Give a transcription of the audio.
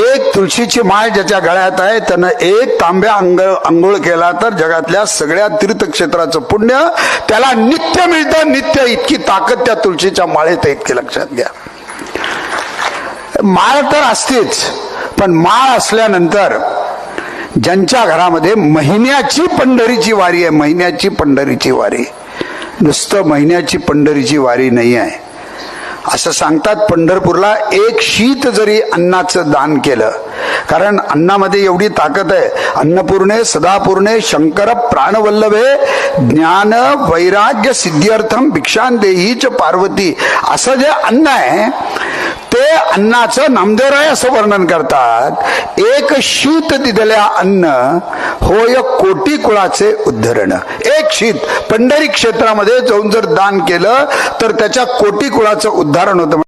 एक तुळशीची माळ ज्याच्या गळ्यात आहे त्यानं एक तांब्या अंग अंघोळ केला तर जगातल्या सगळ्या तीर्थक्षेत्राचं पुण्य त्याला नित्य मिळतं नित्य इतकी ताकद त्या तुळशीच्या माळेत इतकी लक्षात घ्या. माळ तर असतेच पण माळ असल्यानंतर ज्यांच्या घरामध्ये महिन्याची पंढरीची वारी आहे महिन्याची पंढरीची वारी. नुसतं महिन्याची पंढरीची वारी नाही आहे असं सांगतात पंढरपूरला एक शीत जरी अन्नाचं दान केलं कारण अन्नामध्ये एवढी ताकद आहे. अन्नपूर्णे सदापूर्णे शंकर प्राणवल्लभे ज्ञान वैराग्य सिद्ध्यर्थम भिक्षान देहीच पार्वती असं जे अन्न आहे ते अन्नाचं नामदेवराय असं वर्णन करतात. एक शीत दिलेल्या अन्न होय कोटी कुळाचे उद्धरण. एक शीत पंढरी क्षेत्रामध्ये जाऊन जर दान केलं तर त्याच्या कोटी कुळाचं उद्धारण होतं.